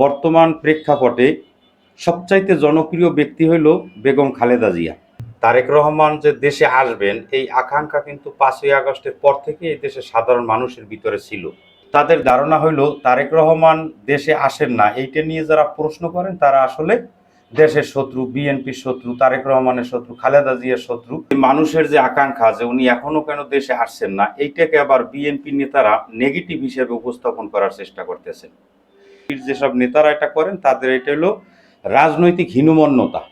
বর্তমান প্রেক্ষাপটে সবচাইতে জনপ্রিয় ব্যক্তি হইল বেগম খালেদা জিয়া। তারেক রহমান যে দেশে আসবেন, এই আকাঙ্ক্ষা কিন্তু পাঁচই আগস্টের পর থেকে এই দেশের সাধারণ মানুষের ভিতরে ছিল। তাদের ধারণা হইল, তারেক রহমান দেশে আসেন না, এইটা নিয়ে যারা প্রশ্ন করেন, তারা আসলে দেশের শত্রু, বিএনপির শত্রু, তারেক রহমানের শত্রু, খালেদা জিয়ার শত্রু। মানুষের যে আকাঙ্ক্ষা যে উনি এখনও কেন দেশে আসছেন না, এইটাকে আবার বিএনপি নেতারা নেগেটিভ হিসেবে উপস্থাপন করার চেষ্টা করতেছেন। যেসব নেতারা এটা করেন, তাদের এটা হলো রাজনৈতিক হীনমন্যতা।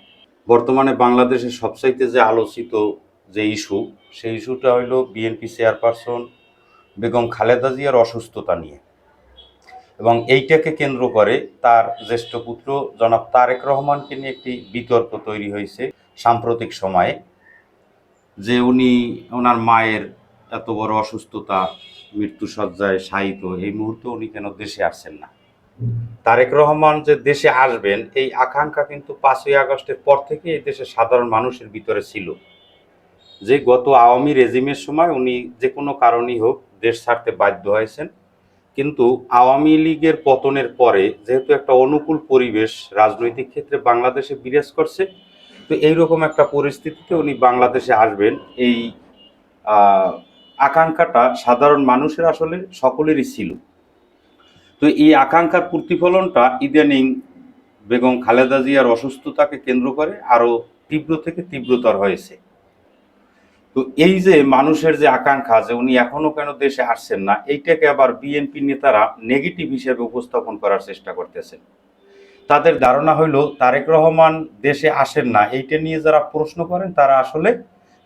বর্তমানে বাংলাদেশের সবচাইতে যে আলোচিত যে ইস্যু, সেই ইস্যুটা হইল বিএনপি চেয়ারপারসন বেগম খালেদা জিয়ার অসুস্থতা নিয়ে। এবং এইটাকে কেন্দ্র করে তার জ্যেষ্ঠ পুত্র জনাব তারেক রহমানকে নিয়ে একটি বিতর্ক তৈরি হয়েছে সাম্প্রতিক সময়ে, যে উনি ওনার মায়ের এত বড় অসুস্থতা, মৃত্যুসজ্জায় শায়িত, এই মুহূর্তে উনি কেন দেশে আসছেন না? তারেক রহমান যে দেশে আসবেন, এই আকাঙ্ক্ষা কিন্তু পাঁচই আগস্টের পর থেকে এই দেশের সাধারণ মানুষের ভিতরে ছিল। যে গত আওয়ামী রেজিমের সময় উনি যে কোনো কারণেই হোক দেশ ছাড়তে বাধ্য হয়েছেন। কিন্তু আওয়ামী লীগের পতনের পরে যেহেতু একটা অনুকূল পরিবেশ রাজনৈতিক ক্ষেত্রে বাংলাদেশে বিরাজ করছে, তো এইরকম একটা পরিস্থিতিতে উনি বাংলাদেশে আসবেন। এই আকাঙ্ক্ষাটা সাধারণ মানুষের আসলে সকলেরই ছিল। তো এই আকাঙ্ক্ষার প্রতিফলনটা ইদানিং বেগম খালেদা জিয়ার অসুস্থতাকে কেন্দ্র করে আরও তীব্র থেকে তীব্রতর হয়েছে। তো এই যে মানুষের যে আকাঙ্ক্ষা যে উনি এখনও কেন দেশে আসছেন না, এইটাকে আবার বিএনপি নেতারা নেগেটিভ হিসেবে উপস্থাপন করার চেষ্টা করতেছেন তাদের ধারণা হইল, তারেক রহমান দেশে আসেন না, এইটা নিয়ে যারা প্রশ্ন করেন, তারা আসলে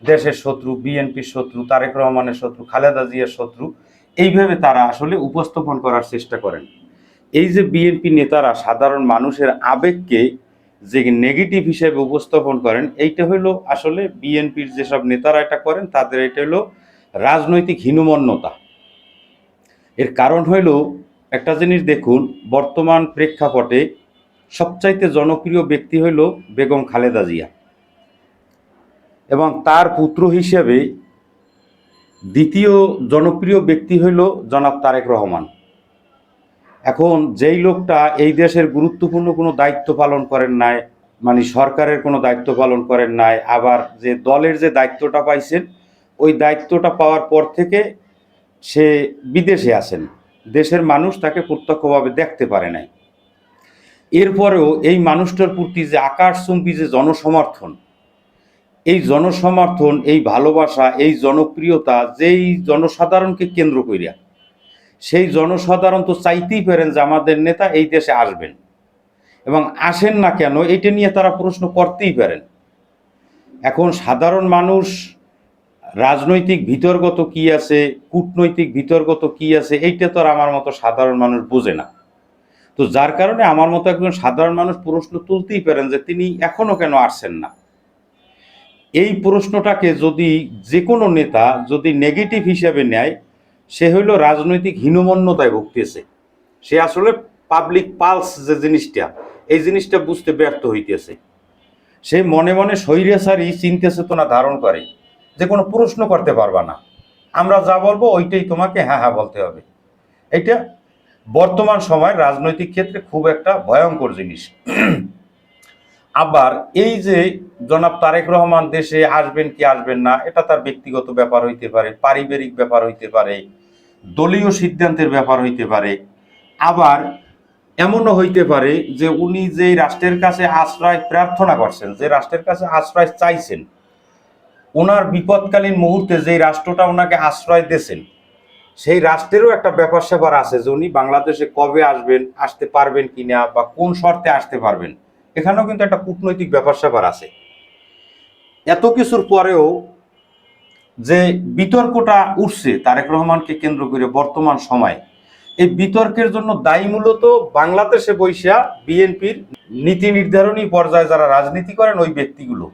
দেশের শত্রু, বিএনপির শত্রু, তারেক রহমানের শত্রু, খালেদা জিয়ার শত্রু এইভাবে তারা আসলে উপস্থাপন করার চেষ্টা করেন। এই যে বিএনপি নেতারা সাধারণ মানুষের আবেগকে যে নেগেটিভ হিসেবে উপস্থাপন করেন, এইটা হইল আসলে বিএনপির যেসব নেতারা এটা করেন, তাদের এটা হলো রাজনৈতিক হীনমন্যতা। এর কারণ হইল একটা জিনিস দেখুন, বর্তমান প্রেক্ষাপটে সবচাইতে জনপ্রিয় ব্যক্তি হইল বেগম খালেদা জিয়া। এবং তার পুত্র হিসেবে দ্বিতীয় জনপ্রিয় ব্যক্তি হইল জনাব তারেক রহমান। এখন যেই লোকটা এই দেশের গুরুত্বপূর্ণ কোনো দায়িত্ব পালন করেন নাই মানে সরকারের কোনো দায়িত্ব পালন করেন নাই, আবার যে দলের যে দায়িত্বটা পাইছেন, ওই দায়িত্বটা পাওয়ার পর থেকে সে বিদেশে আছেন। দেশের মানুষ তাকে প্রত্যক্ষভাবে দেখতে পারে নাই। এরপরেও এই মানুষটার প্রতি যে আকাশচুম্বী যে জনসমর্থন এই জনসমর্থন, এই ভালোবাসা, এই জনপ্রিয়তা, যেই জনসাধারণকে কেন্দ্র করিয়া, সেই জনসাধারণ তো চাইতেই পারেন যে আমাদের নেতা এই দেশে আসবেন। এবং আসেন না কেন এটা নিয়ে তারা প্রশ্ন করতেই পারেন। এখন সাধারণ মানুষ, রাজনৈতিক ভিতরগত কি আছে, কূটনৈতিক ভিতরগত কি আছে, এইটা তো আর আমার মতো সাধারণ মানুষ বোঝে না। তো যার কারণে আমার মতো একজন সাধারণ মানুষ প্রশ্ন তুলতেই পারেন যে তিনি এখনও কেন আসছেন না। এই প্রশ্নটাকে যদি যে কোনো নেতা যদি নেগেটিভ হিসাবে নেয়, সে হইল রাজনৈতিক হীনমন্যতায় ভুগতেছে। সে আসলে পাবলিক পালস যে জিনিসটা, এই জিনিসটা বুঝতে ব্যর্থ হইতেছে। সে মনে মনে স্বৈরাচারী চিন্তা চেতনা ধারণ করে যে কোনো প্রশ্ন করতে পারবা না। আমরা যা বলব ওইটাই তোমাকে হ্যাঁ হ্যাঁ বলতে হবে। এটা বর্তমান সময় রাজনৈতিক ক্ষেত্রে খুব একটা ভয়ঙ্কর জিনিস। আবার এই যে জনাব তারেক রহমান দেশে আসবেন কি আসবেন না, এটা তার ব্যক্তিগত ব্যাপার হইতে পারে, পারিবারিক ব্যাপার হইতে পারে, দলীয় সিদ্ধান্তের ব্যাপার হইতে পারে। আবার এমনও হইতে পারে যে উনি যে রাষ্ট্রের কাছে আশ্রয় প্রার্থনা করছেন, যে রাষ্ট্রের কাছে আশ্রয় চাইছেন ওনার বিপদকালীন মুহূর্তে যেই রাষ্ট্রটা ওনাকে আশ্রয় দিয়েছেন সেই রাষ্ট্রেরও একটা ব্যাপার স্যাপার আছে যে উনি বাংলাদেশে কবে আসবেন, আসতে পারবেন কিনা বা কোন শর্তে আসতে পারবেন। এখানেও কিন্তু একটা কূটনৈতিক ব্যাপার স্যাপার আছে। এত কিছুর পরেও যে বিতর্কটা উঠছে তারেক রহমানকে কেন্দ্র করে বর্তমান সময়, এই বিতর্কের জন্য দায়ী মূলত বাংলাদেশে বৈশা বিএনপির নীতি নির্ধারণী পর্যায়ে যারা রাজনীতি করেন ওই ব্যক্তিগুলো।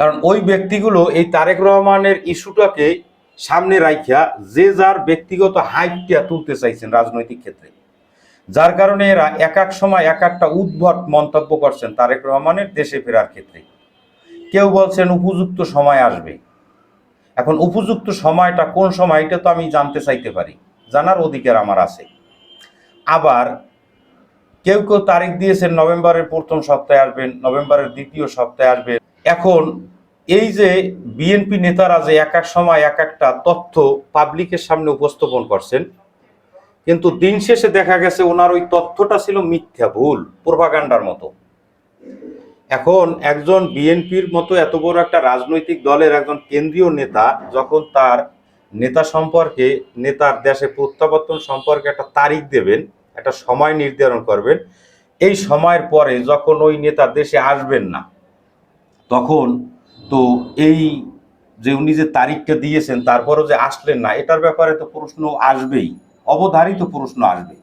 কারণ ওই ব্যক্তিগুলো এই তারেক রহমানের ইস্যুটাকে সামনে রাখিয়া যে যার ব্যক্তিগত হাইটটা তুলতে চাইছেন রাজনৈতিক ক্ষেত্রে। যার কারণে এরা এক এক সময় এক একটা উদ্ভট মন্তব্য করছেন তারেক রহমানের দেশে ফেরার ক্ষেত্রে। কেউ বলছেন উপযুক্ত সময় আসবে। এখন উপযুক্ত সময়টা কোন সময় এটা তো আমি জানতে চাইতে পারি। জানার অধিকার আমার আছে। আবার কেউ কেউ তারিখ দিয়েছেন, নভেম্বরের প্রথম সপ্তাহে আসবেন, নভেম্বরের দ্বিতীয় সপ্তাহে আসবেন। এখন এই যে বিএনপি নেতারা যে এক এক সময় এক একটা তথ্য পাবলিকের সামনে উপস্থাপন করছেন কিন্তু দিন শেষে দেখা গেছে ওনার ওই তথ্যটা ছিল মিথ্যা ভুল প্রভাগান্ডার মতো। এখন একজন বিএনপির মতো এত বড় একটা রাজনৈতিক দলের একজন কেন্দ্রীয় নেতা যখন তার নেতা সম্পর্কে, নেতার দেশে প্রত্যাবর্তন সম্পর্কে একটা তারিখ দেবেন, একটা সময় নির্ধারণ করবেন, এই সময়ের পরে যখন ওই নেতা দেশে আসবেন না, তখন তো এই যে উনি যে তারিখটা দিয়েছেন, তারপরও যে আসলেন না, এটার ব্যাপারে তো প্রশ্ন আসবেই। অবধারিত প্রশ্ন আসবে।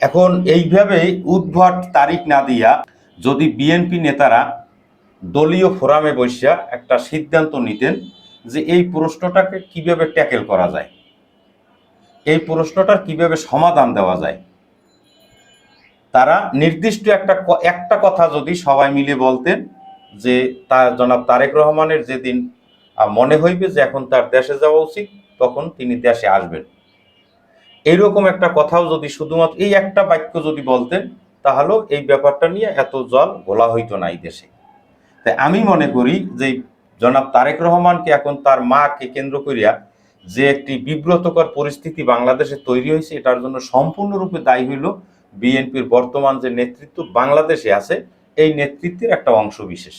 এখন এইভাবে উদ্ভট তারিখ না দিয়া যদি বিএনপি নেতারা দলীয় ফোরামে বসিয়া একটা সিদ্ধান্ত নিতেন যে এই প্রশ্নটাকে কীভাবে ট্যাকেল করা যায়, এই প্রশ্নটার কীভাবে সমাধান দেওয়া যায়, তারা নির্দিষ্ট একটা একটা কথা যদি সবাই মিলে বলতেন যে তার জনাব তারেক রহমানের যেদিন মনে হইবে যে এখন তার দেশে যাওয়া উচিত, তখন তিনি দেশে আসবেন। এইরকম একটা কথাও যদি শুধুমাত্র এই একটা বাক্য যদি বলতেন, তাহলেও এই ব্যাপারটা নিয়ে এত জল গোলা হইতো না এই দেশে। তাই আমি মনে করি যে জনাব তারেক রহমানকে এখন তার মাকে কেন্দ্র করিয়া যে একটি বিব্রতকর পরিস্থিতি বাংলাদেশে তৈরি হয়েছে, এটার জন্য সম্পূর্ণরূপে দায়ী হইল বিএনপির বর্তমান যে নেতৃত্ব বাংলাদেশে আছে, এই নেতৃত্বের একটা অংশ বিশেষ